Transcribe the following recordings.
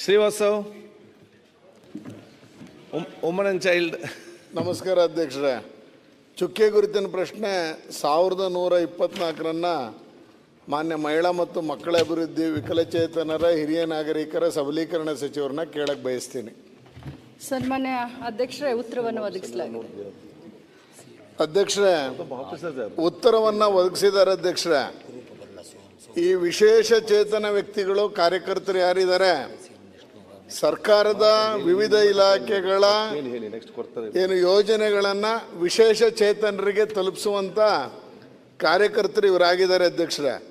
ಶ್ರೀವಾಸವ್ woman and child ನಮಸ್ಕಾರ ಅಧ್ಯಕ್ಷರೇ. ಚುಕ್ಕೆ ಗುರುತಿನ ಪ್ರಶ್ನೆ ಸಾವಿರದ ನೂರ ಇಪ್ಪತ್ನಾಲ್ಕರನ್ನು ಮಾನ್ಯ ಮಹಿಳಾ ಮತ್ತು ಮಕ್ಕಳ ಅಭಿವೃದ್ಧಿ ವಿಕಲಚೇತನರ ಹಿರಿಯ ನಾಗರಿಕರ ಸಬಲೀಕರಣ ಸಚಿವರನ್ನ ಕೇಳಕ್ಕೆ ಬಯಸ್ತೀನಿ. ಸನ್ಮಾನ್ಯ ಅಧ್ಯಕ್ಷರೇ ಉತ್ತರವನ್ನು ಒದಗಿಸಲಾಗಿದೆ. ಅಧ್ಯಕ್ಷರೇ ಉತ್ತರವನ್ನು ಉತ್ತರವನ್ನ ಒದಗಿಸಿದ್ದಾರೆ ಅಧ್ಯಕ್ಷರೇ. ಈ ವಿಶೇಷ ಚೇತನ ವ್ಯಕ್ತಿಗಳು ಕಾರ್ಯಕರ್ತರು ಯಾರಿದ್ದಾರೆ? ಸರ್ಕಾರದ ವಿವಿಧ ಇಲಾಖೆಗಳ ಏನು ಯೋಜನೆಗಳನ್ನು ವಿಶೇಷ ಚೇತನರಿಗೆ ತಲುಪಿಸುವಂಥ ಕಾರ್ಯಕರ್ತರು ಇವರಾಗಿದ್ದಾರೆ ಅಧ್ಯಕ್ಷರ.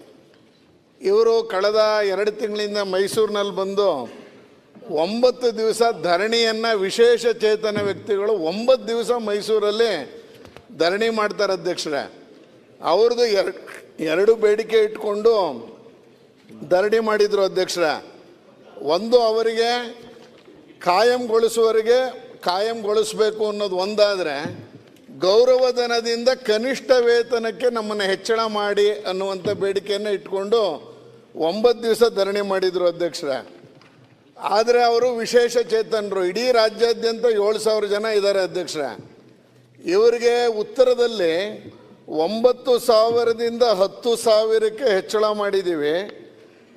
ಇವರು ಕಳೆದ ಎರಡು ತಿಂಗಳಿಂದ ಮೈಸೂರಿನಲ್ಲಿ ಬಂದು ಒಂಬತ್ತು ದಿವಸ ಧರಣಿಯನ್ನು ವಿಶೇಷ ಚೇತನ ವ್ಯಕ್ತಿಗಳು ಒಂಬತ್ತು ದಿವಸ ಮೈಸೂರಲ್ಲಿ ಧರಣಿ ಮಾಡ್ತಾರೆ ಅಧ್ಯಕ್ಷರೇ. ಅವ್ರದ್ದು ಎರಡು ಎರಡು ಬೇಡಿಕೆ ಇಟ್ಕೊಂಡು ಧರಣಿ ಮಾಡಿದರು ಅಧ್ಯಕ್ಷರೇ. ಒಂದು ಅವರಿಗೆ ಕಾಯಂಗೊಳಿಸುವವರಿಗೆ ಕಾಯಂಗೊಳಿಸಬೇಕು ಅನ್ನೋದು ಒಂದಾದರೆ ಗೌರವಧನದಿಂದ ಕನಿಷ್ಠ ವೇತನಕ್ಕೆ ನಮ್ಮನ್ನು ಹೆಚ್ಚಳ ಮಾಡಿ ಅನ್ನುವಂಥ ಬೇಡಿಕೆಯನ್ನು ಇಟ್ಕೊಂಡು ಒಂಬತ್ತು ದಿವಸ ಧರಣಿ ಮಾಡಿದರು ಅಧ್ಯಕ್ಷರ. ಆದರೆ ಅವರು ವಿಶೇಷ ಚೇತನರು. ಇಡೀ ರಾಜ್ಯಾದ್ಯಂತ ಏಳು ಸಾವಿರ ಜನ ಇದ್ದಾರೆ ಅಧ್ಯಕ್ಷರ. ಇವರಿಗೆ ಉತ್ತರದಲ್ಲಿ ಒಂಬತ್ತು ಸಾವಿರದಿಂದ ಹತ್ತು ಸಾವಿರಕ್ಕೆ ಹೆಚ್ಚಳ ಮಾಡಿದ್ದೀವಿ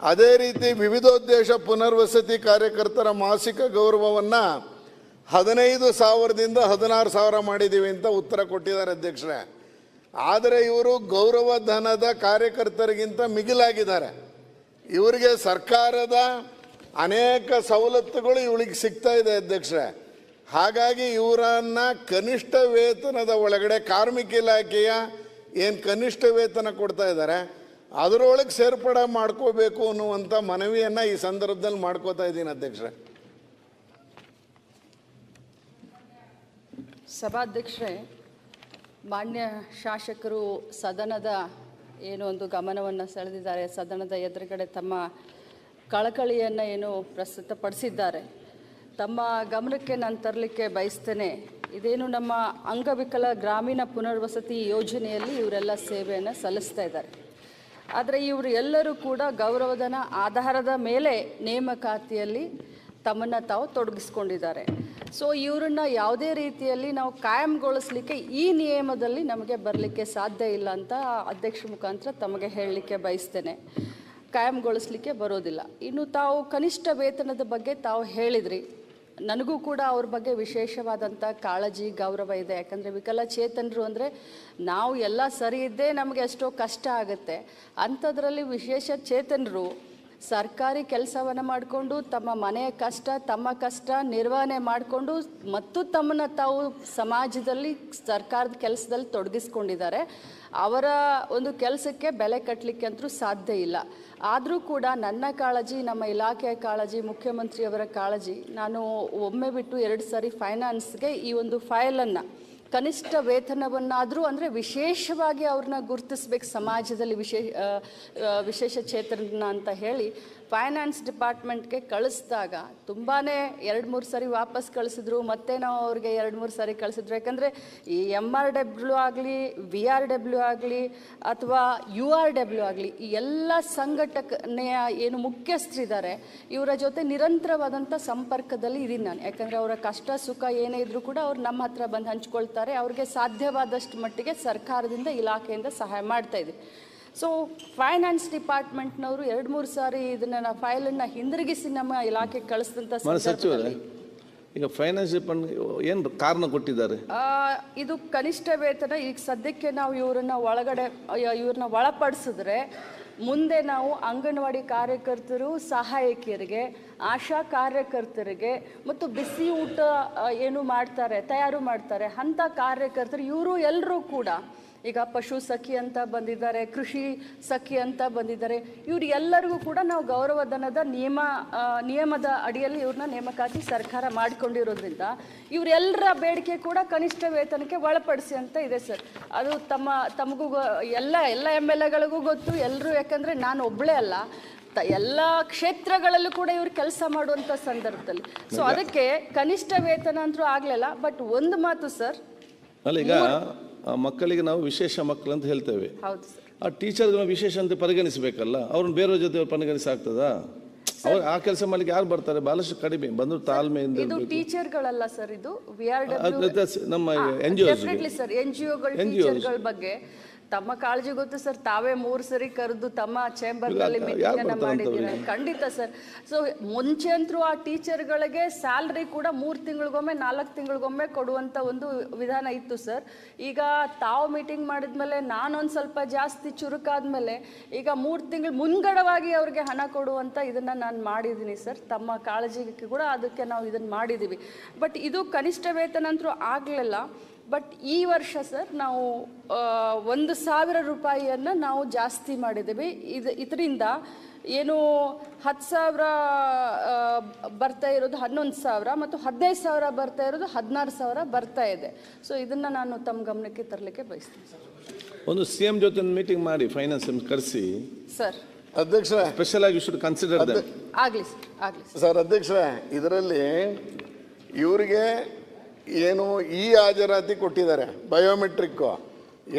ಅದೇ ರೀತಿ ವಿವಿಧೋದ್ದೇಶ ಪುನರ್ವಸತಿ ಕಾರ್ಯಕರ್ತರ ಮಾಸಿಕ ಗೌರವವನ್ನು ಹದಿನೈದು ಸಾವಿರದಿಂದ ಹದಿನಾರು ಸಾವಿರ ಮಾಡಿದ್ದೀವಿ ಅಂತ ಉತ್ತರ ಕೊಟ್ಟಿದ್ದಾರೆ ಅಧ್ಯಕ್ಷರೇ. ಆದರೆ ಇವರು ಗೌರವ ಧನದ ಕಾರ್ಯಕರ್ತರಿಗಿಂತ ಮಿಗಿಲಾಗಿದ್ದಾರೆ. ಇವರಿಗೆ ಸರ್ಕಾರದ ಅನೇಕ ಸವಲತ್ತುಗಳು ಇವಳಿಗೆ ಸಿಗ್ತಾ ಇದೆ ಅಧ್ಯಕ್ಷರೇ. ಹಾಗಾಗಿ ಇವರನ್ನ ಕನಿಷ್ಠ ವೇತನದ ಒಳಗಡೆ ಕಾರ್ಮಿಕ ಇಲಾಖೆಯ ಏನು ಕನಿಷ್ಠ ವೇತನ ಕೊಡ್ತಾ ಇದ್ದಾರೆ ಅದರೊಳಗೆ ಸೇರ್ಪಡೆ ಮಾಡ್ಕೋಬೇಕು ಅನ್ನುವಂಥ ಮನವಿಯನ್ನು ಈ ಸಂದರ್ಭದಲ್ಲಿ ಮಾಡ್ಕೋತಾ ಇದ್ದೀನಿ ಅಧ್ಯಕ್ಷರೇ. ಸಭಾಧ್ಯಕ್ಷರೇ, ಮಾನ್ಯ ಶಾಸಕರು ಸದನದ ಏನು ಒಂದು ಗಮನವನ್ನು ಸೆಳೆದಿದ್ದಾರೆ, ಸದನದ ಎದುರುಗಡೆ ತಮ್ಮ ಕಳಕಳಿಯನ್ನು ಏನು ಪ್ರಸ್ತುತಪಡಿಸಿದ್ದಾರೆ. ತಮ್ಮ ಗಮನಕ್ಕೆ ನಾನು ತರಲಿಕ್ಕೆ ಬಯಸ್ತೇನೆ, ಇದೇನು ನಮ್ಮ ಅಂಗವಿಕಲ ಗ್ರಾಮೀಣ ಪುನರ್ವಸತಿ ಯೋಜನೆಯಲ್ಲಿ ಇವರೆಲ್ಲ ಸೇವೆಯನ್ನು ಸಲ್ಲಿಸ್ತಾ ಇದ್ದಾರೆ. ಆದರೆ ಇವರು ಎಲ್ಲರೂ ಕೂಡ ಗೌರವಧನ ಆಧಾರದ ಮೇಲೆ ನೇಮಕಾತಿಯಲ್ಲಿ ತಮ್ಮನ್ನು ತಾವು ತೊಡಗಿಸ್ಕೊಂಡಿದ್ದಾರೆ. ಸೊ ಇವರನ್ನ ಯಾವುದೇ ರೀತಿಯಲ್ಲಿ ನಾವು ಕಾಯಂಗೊಳಿಸ್ಲಿಕ್ಕೆ ಈ ನಿಯಮದಲ್ಲಿ ನಮಗೆ ಬರಲಿಕ್ಕೆ ಸಾಧ್ಯ ಇಲ್ಲ ಅಂತ ಅಧ್ಯಕ್ಷ ಮುಖಾಂತರ ತಮಗೆ ಹೇಳಲಿಕ್ಕೆ ಬಯಸ್ತೇನೆ. ಕಾಯಂಗೊಳಿಸ್ಲಿಕ್ಕೆ ಬರೋದಿಲ್ಲ. ಇನ್ನು ತಾವು ಕನಿಷ್ಠ ವೇತನದ ಬಗ್ಗೆ ತಾವು ಹೇಳಿದ್ರಿ. ನನಗೂ ಕೂಡ ಅವ್ರ ಬಗ್ಗೆ ವಿಶೇಷವಾದಂಥ ಕಾಳಜಿ, ಗೌರವ ಇದೆ. ಯಾಕಂದರೆ ವಿಕಲಚೇತನರು ಅಂದರೆ ನಾವು ಎಲ್ಲ ಸರಿ ಇದ್ದೇ ನಮಗೆ ಎಷ್ಟೋ ಕಷ್ಟ ಆಗುತ್ತೆ. ಅಂಥದ್ರಲ್ಲಿ ವಿಶೇಷ ಚೇತನರು ಸರ್ಕಾರಿ ಕೆಲಸವನ್ನು ಮಾಡಿಕೊಂಡು ತಮ್ಮ ಮನೆಯ ಕಷ್ಟ, ತಮ್ಮ ಕಷ್ಟ ನಿರ್ವಹಣೆ ಮಾಡಿಕೊಂಡು ಮತ್ತು ತಮ್ಮನ್ನು ತಾವು ಸಮಾಜದಲ್ಲಿ, ಸರ್ಕಾರದ ಕೆಲಸದಲ್ಲಿ ತೊಡಗಿಸ್ಕೊಂಡಿದ್ದಾರೆ. ಅವರ ಒಂದು ಕೆಲಸಕ್ಕೆ ಬೆಲೆ ಕಟ್ಟಲಿಕ್ಕೆ ಅಂತೂ ಸಾಧ್ಯ ಇಲ್ಲ. ಆದರೂ ಕೂಡ ನನ್ನ ಕಾಳಜಿ, ನಮ್ಮ ಇಲಾಖೆಯ ಕಾಳಜಿ, ಮುಖ್ಯಮಂತ್ರಿಯವರ ಕಾಳಜಿ, ನಾನು ಒಮ್ಮೆ ಬಿಟ್ಟು ಎರಡು ಸಾರಿ ಫೈನಾನ್ಸ್ಗೆ ಈ ಒಂದು ಫೈಲನ್ನು ಕನಿಷ್ಠ ವೇತನವನ್ನಾದರೂ ಅಂದರೆ ವಿಶೇಷವಾಗಿ ಅವ್ರನ್ನ ಗುರುತಿಸ್ಬೇಕು ಸಮಾಜದಲ್ಲಿ ವಿಶೇಷ ವಿಶೇಷ ಚೇತನ ಅಂತ ಹೇಳಿ. ಫೈನಾನ್ಸ್ ಡಿಪಾರ್ಟ್ಮೆಂಟ್ಗೆ ಕಳಿಸಿದಾಗ ತುಂಬಾ ಎರಡು ಮೂರು ಸರಿ ವಾಪಸ್ ಕಳಿಸಿದ್ರು, ಮತ್ತೆ ನಾವು ಅವ್ರಿಗೆ ಎರಡು ಮೂರು ಸರಿ ಕಳಿಸಿದ್ರು. ಯಾಕಂದರೆ ಈ ಎಂ ಆರ್ ಡಬ್ಲ್ಯೂ ಆಗಲಿ ವಿ ಆರ್ ಡಬ್ಲ್ಯೂ ಆಗಲಿ, ಅಥವಾ ಯು ಆರ್ ಡಬ್ಲ್ಯೂ ಆಗಲಿ, ಈ ಎಲ್ಲ ಸಂಘಟನೆಯ ಏನು ಮುಖ್ಯಸ್ಥರಿದ್ದಾರೆ, ಇವರ ಜೊತೆ ನಿರಂತರವಾದಂಥ ಸಂಪರ್ಕದಲ್ಲಿ ಇದ್ದೀನಿ ನಾನು. ಯಾಕಂದರೆ ಅವರ ಕಷ್ಟ ಸುಖ ಏನೇ ಇದ್ರೂ ಕೂಡ ಅವ್ರು ನಮ್ಮ ಹತ್ರ ಬಂದು ಹಂಚ್ಕೊಳ್ತಾರೆ, ಅವ್ರಿಗೆ ಸಾಧ್ಯವಾದಷ್ಟು ಮಟ್ಟಿಗೆ ಸರ್ಕಾರದಿಂದ ಇಲಾಖೆಯಿಂದ ಸಹಾಯ ಮಾಡ್ತಾ ಇದ್ದೀವಿ. ಸೊ ಫೈನಾನ್ಸ್ ಡಿಪಾರ್ಟ್ಮೆಂಟ್ನವರು ಎರಡು ಮೂರು ಸಾರಿ ಇದನ್ನ ಫೈಲನ್ನು ಹಿಂದಿರುಗಿಸಿ ನಮ್ಮ ಇಲಾಖೆಗೆ ಕಳಿಸಿದಂಥ ಸಚಿವರೇ ಈಗ ಫೈನಾನ್ಸ್ ಏನು ಕಾರಣ ಕೊಟ್ಟಿದ್ದಾರೆ? ಇದು ಕನಿಷ್ಠ ವೇತನ ಈಗ ಸದ್ಯಕ್ಕೆ ನಾವು ಇವರನ್ನ ಒಳಗಡೆ ಇವ್ರನ್ನ ಒಳಪಡಿಸಿದ್ರೆ ಮುಂದೆ ನಾವು ಅಂಗನವಾಡಿ ಕಾರ್ಯಕರ್ತರು ಸಹಾಯಕಿಯರಿಗೆ ಆಶಾ ಕಾರ್ಯಕರ್ತರಿಗೆ ಮತ್ತು ಬಿಸಿ ಊಟ ಏನು ಮಾಡ್ತಾರೆ ತಯಾರು ಮಾಡ್ತಾರೆ ಅಂಥ ಕಾರ್ಯಕರ್ತರು ಇವರು ಎಲ್ಲರೂ ಕೂಡ ಈಗ ಪಶು ಸಖಿ ಅಂತ ಬಂದಿದ್ದಾರೆ ಕೃಷಿ ಸಖಿ ಅಂತ ಬಂದಿದ್ದಾರೆ ಇವ್ರು ಎಲ್ಲರಿಗೂ ಕೂಡ ನಾವು ಗೌರವಧನದ ನಿಯಮ ನಿಯಮದ ಅಡಿಯಲ್ಲಿ ಇವ್ರನ್ನ ನೇಮಕಾತಿ ಸರ್ಕಾರ ಮಾಡಿಕೊಂಡಿರೋದ್ರಿಂದ ಇವರೆಲ್ಲರ ಬೇಡಿಕೆ ಕೂಡ ಕನಿಷ್ಠ ವೇತನಕ್ಕೆ ಒಳಪಡಿಸಿ ಅಂತ ಇದೆ ಸರ್. ಅದು ತಮ್ಮ ತಮಗೂ ಗೊ- ಎಲ್ಲ ಎಲ್ಲ ಎಂ ಎಲ್ ಎಗಳಿಗೂ ಗೊತ್ತು ಎಲ್ಲರೂ ಯಾಕಂದರೆ ನಾನು ಒಬ್ಬಳೇ ಅಲ್ಲ. ಎಲ್ಲ ಕ್ಷೇತ್ರಗಳಲ್ಲೂ ಕೂಡ ಇವರು ಕೆಲಸ ಮಾಡುವಂಥ ಸಂದರ್ಭದಲ್ಲಿ. ಸೊ ಅದಕ್ಕೆ ಕನಿಷ್ಠ ವೇತನ ಅಂತೂ ಆಗಲಿಲ್ಲ ಬಟ್ ಒಂದು ಮಾತು ಸರ್. ಅಲ್ಲ ಈಗ ಮಕ್ಕಳಿಗೆ ನಾವು ವಿಶೇಷ ಮಕ್ಕಳು ಅಂತ ಹೇಳ್ತೇವೆ. ಆ ಟೀಚರ್ಗಳನ್ನ ವಿಶೇಷ ಅಂತ ಪರಿಗಣಿಸಬೇಕಲ್ಲ ಅವ್ರನ್ನ ಬೇರೆ ಜೊತೆ ಪರಿಗಣಿಸಾಗ್ತದಾ ಅವ್ರು ಆ ಕೆಲಸ ಮಾಡ್ಲಿಕ್ಕೆ ಯಾರು ಬರ್ತಾರೆ? ಬಹಳಷ್ಟು ಕಡಿಮೆ ಬಂದ್ರು ತಾಳ್ಮೆಯಿಂದ. ಟೀಚರ್ಗಳಲ್ಲ ಸರ್ ಇದು? ನಮ್ಮ ಎನ್ ಜಿ ಟೀಚರ್ಗಳ ಬಗ್ಗೆ. ತಮ್ಮ ಕಾಳಜಿ ಗೊತ್ತು ಸರ್ ತಾವೇ ಮೂರು ಸರಿ ಕರೆದು ತಮ್ಮ ಚೇಂಬರ್ನಲ್ಲಿ ಈಗ ಮೀಟಿಂಗ್ ಯಾರ್ ಅನ್ನ ಬರ್ತಾರೆ ಖಂಡಿತ ಸರ್. ಸೊ ಮುಂಚೆ ಅಂತರೂ ಆ ಟೀಚರ್ಗಳಿಗೆ ಸ್ಯಾಲ್ರಿ ಕೂಡ ಮೂರು ತಿಂಗಳಿಗೊಮ್ಮೆ ನಾಲ್ಕು ತಿಂಗಳಿಗೊಮ್ಮೆ ಕೊಡುವಂತ ಒಂದು ವಿಧಾನ ಇತ್ತು ಸರ್. ಈಗ ತಾವು ಮೀಟಿಂಗ್ ಮಾಡಿದ್ಮೇಲೆ ನಾನೊಂದು ಸ್ವಲ್ಪ ಜಾಸ್ತಿ ಚುರುಕಾದ್ಮೇಲೆ ಈಗ ಮೂರು ತಿಂಗಳು ಮುಂಗಡವಾಗಿ ಅವ್ರಿಗೆ ಹಣ ಕೊಡುವಂತ ಇದನ್ನ ನಾನು ಮಾಡಿದ್ದೀನಿ ಸರ್. ತಮ್ಮ ಕಾಳಜಿಗೆ ಕೂಡ ಅದಕ್ಕೆ ನಾವು ಇದನ್ನ ಮಾಡಿದ್ದೀವಿ. ಬಟ್ ಇದು ಕನಿಷ್ಠ ವೇತನ ಅಂತೂ ಆಗಲಿಲ್ಲ. ಬಟ್ ಈ ವರ್ಷ ಸರ್ ನಾವು ಒಂದು ಸಾವಿರ ರೂಪಾಯಿಯನ್ನು ನಾವು ಜಾಸ್ತಿ ಮಾಡಿದ್ದೇವೆ. ಇದು ಇದರಿಂದ ಏನು ಹತ್ತು ಸಾವಿರ ಬರ್ತಾ ಇರೋದು ಹನ್ನೊಂದು ಸಾವಿರ ಮತ್ತು ಹದಿನೈದು ಸಾವಿರ ಬರ್ತಾ ಇರೋದು ಹದಿನಾರು ಸಾವಿರ ಬರ್ತಾ ಇದೆ. ಸೊ ಇದನ್ನು ನಾನು ತಮ್ಮ ಗಮನಕ್ಕೆ ತರಲಿಕ್ಕೆ ಬಯಸ್ತೀನಿ. ಸರ್ ಒಂದು ಸಿ ಎಂ ಜೊತೆ ಒಂದು ಮೀಟಿಂಗ್ ಮಾಡಿ ಫೈನಾನ್ಸ್ ಕರೆಸಿ. ಸರ್ ಅಧ್ಯಕ್ಷರೇ ಸ್ಪೆಷಲ್ ಆಗಿ ಶುಡ್ ಕನ್ಸಿಡರ್ ಆಗಲಿ ಸರ್ ಆಗಲಿ ಸರ್ ಸರ್ ಅಧ್ಯಕ್ಷರೇ ಇದರಲ್ಲಿ ಇವರಿಗೆ ಏನು ಈ ಹಾಜರಾತಿ ಕೊಟ್ಟಿದ್ದಾರೆ ಬಯೋಮೆಟ್ರಿಕ್ಕು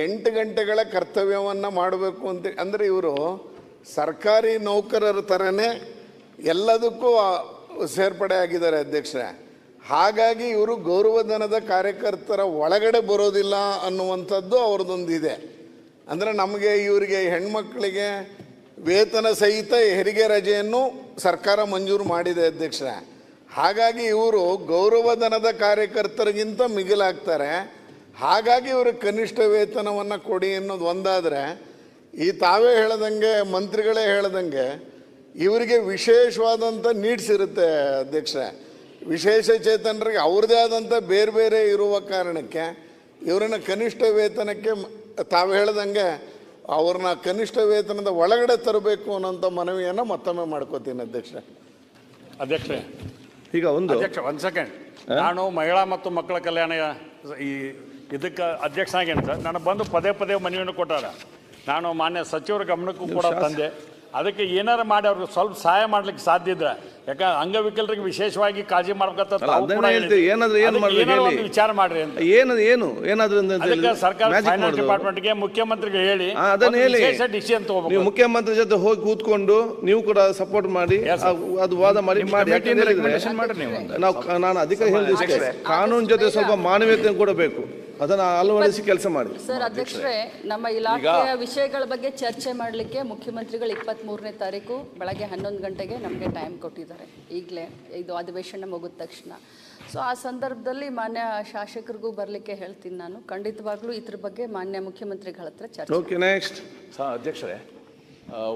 ಎಂಟು ಗಂಟೆಗಳ ಕರ್ತವ್ಯವನ್ನು ಮಾಡಬೇಕು ಅಂತ, ಅಂದರೆ ಇವರು ಸರ್ಕಾರಿ ನೌಕರರ ಥರನೇ ಎಲ್ಲದಕ್ಕೂ ಸೇರ್ಪಡೆ ಆಗಿದ್ದಾರೆ ಅಧ್ಯಕ್ಷರೇ. ಹಾಗಾಗಿ ಇವರು ಗೌರವಧನದ ಕಾರ್ಯಕರ್ತರ ಒಳಗಡೆ ಬರೋದಿಲ್ಲ ಅನ್ನುವಂಥದ್ದು ಅವ್ರದ್ದೊಂದು ಇದೆ ಅಂದರೆ ನಮಗೆ ಇವರಿಗೆ ಹೆಣ್ಮಕ್ಳಿಗೆ ವೇತನ ಸಹಿತ ಹೆರಿಗೆ ರಜೆಯನ್ನು ಸರ್ಕಾರ ಮಂಜೂರು ಮಾಡಿದೆ ಅಧ್ಯಕ್ಷರೇ. ಹಾಗಾಗಿ ಇವರು ಗೌರವಧನದ ಕಾರ್ಯಕರ್ತರಿಗಿಂತ ಮಿಗಿಲಾಗ್ತಾರೆ. ಹಾಗಾಗಿ ಇವರು ಕನಿಷ್ಠ ವೇತನವನ್ನು ಕೊಡಿ ಅನ್ನೋದು ಒಂದಾದರೆ, ಈ ತಾವೇ ಹೇಳ್ದಂಗೆ, ಮಂತ್ರಿಗಳೇ ಹೇಳ್ದಂಗೆ, ಇವರಿಗೆ ವಿಶೇಷವಾದಂಥ ನೀಡ್ಸ್ ಇರುತ್ತೆ ಅಧ್ಯಕ್ಷ ವಿಶೇಷ ಚೇತನರಿಗೆ ಅವ್ರದ್ದೇ ಆದಂಥ ಬೇರೆ ಬೇರೆ ಇರುವ ಕಾರಣಕ್ಕೆ ಇವರನ್ನ ಕನಿಷ್ಠ ವೇತನಕ್ಕೆ ತಾವು ಹೇಳ್ದಂಗೆ ಅವ್ರನ್ನ ಕನಿಷ್ಠ ವೇತನದ ಒಳಗಡೆ ತರಬೇಕು ಅನ್ನೋಂಥ ಮನವಿಯನ್ನು ಮತ್ತೊಮ್ಮೆ ಮಾಡ್ಕೋತೀನಿ ಅಧ್ಯಕ್ಷ ಅಧ್ಯಕ್ಷರೇ ಈಗ ಒಂದು. ಅಧ್ಯಕ್ಷ ಒಂದು ಸೆಕೆಂಡ್ ನಾನು ಮಹಿಳಾ ಮತ್ತು ಮಕ್ಕಳ ಕಲ್ಯಾಣ ಈ ಇದಕ್ಕೆ ಅಧ್ಯಕ್ಷನಾಗೇನು ಸರ್. ನಾನು ಬಂದು ಪದೇ ಪದೇ ಮನವಿಯನ್ನು ಕೊಟ್ಟಾರ. ನಾನು ಮಾನ್ಯ ಸಚಿವರ ಗಮನಕ್ಕೂ ಕೂಡ ತಂದೆ. ಅದಕ್ಕೆ ಏನಾರು ಮಾಡಿ ಅವ್ರಿಗೆ ಸ್ವಲ್ಪ ಸಹಾಯ ಮಾಡ್ಲಿಕ್ಕೆ ಸಾಧ್ಯ ಇದ್ರೆ. ಯಾಕಂದ್ರೆ ಅಂಗವಿಕಲರಿಗೆ ವಿಶೇಷವಾಗಿ ಕಾಳಜಿ ಮಾಡ್ಬೇಕಂತ ಅಲ್ಲ, ತಾವು ಅದನ್ನೇ ಕೂಡ ಹೇಳಿದ್ರಿ. ಏನಾದ್ರು ಏನ್ ಅದಕ್ಕೆ ಹೇಳಿ. ಒಂದು ವಿಚಾರ ಮಾಡ್ರಿ ಅಂತ. ಏನು ಏನು? ಏನಾದ್ರೂ ಅದಕ್ಕೆ ಸರ್ಕಾರ ಫೈನಾನ್ಸ್. ಡಿಪಾರ್ಟ್ಮೆಂಟ್ಗೆ ಮುಖ್ಯಮಂತ್ರಿಗೆ ಹೇಳಿ. ಅದನ್ನ ಒಂದು ಹೇಳಿ. ವಿಶೇಷ ಡಿಸಿಷನ್ ನೀವು ತಗೋಬೇಕು ಮುಖ್ಯಮಂತ್ರಿ ಜೊತೆ ಹೋಗಿ ಕೂತ್ಕೊಂಡು ನೀವು ಕೂಡ ಸಪೋರ್ಟ್ ಮಾಡಿ ಅದು ವಾದ ಮಾಡಿ ಮಾಡಿ. ನೀವು. ನಾವು ನಾನು ಅಧಿಕ ಹೇಳಿದ ಕಾನೂನು ಜೊತೆ ಸ್ವಲ್ಪ ಮಾನವೀಯತೆ ಕೂಡ ಬೇಕು. ಅದನ್ನ ಅಳವಡಿಸಿ ಕೆಲಸ ಮಾಡಿ. ಸರ್ ಅಧ್ಯಕ್ಷರೇ ನಮ್ಮ ಇಲಾಖೆಯ ವಿಷಯಗಳ ಬಗ್ಗೆ ಚರ್ಚೆ ಮಾಡಲಿಕ್ಕೆ ಮುಖ್ಯಮಂತ್ರಿಗಳು ಇಪ್ಪತ್ತ್ ಮೂರನೇ ತಾರೀಕು ಬೆಳಗ್ಗೆ ಹನ್ನೊಂದು ಗಂಟೆಗೆ ನಮಗೆ ಟೈಮ್ ಕೊಟ್ಟಿದ್ದಾರೆ. ಈಗಲೇ ಇದು ಅಧಿವೇಶನ ಮುಗಿದ ತಕ್ಷಣ. ಸೊ ಆ ಸಂದರ್ಭದಲ್ಲಿ ಮಾನ್ಯ ಶಾಸಕರಿಗೂ ಬರಲಿಕ್ಕೆ ಹೇಳ್ತೀನಿ ನಾನು. ಖಂಡಿತವಾಗ್ಲೂ ಇದ್ರ ಬಗ್ಗೆ ಮಾನ್ಯ ಮುಖ್ಯಮಂತ್ರಿಗಳ ಹತ್ರ ಚರ್ಚೆ. ಓಕೆ ನೆಕ್ಸ್ಟ್ ಸರ್ ಅಧ್ಯಕ್ಷರೇ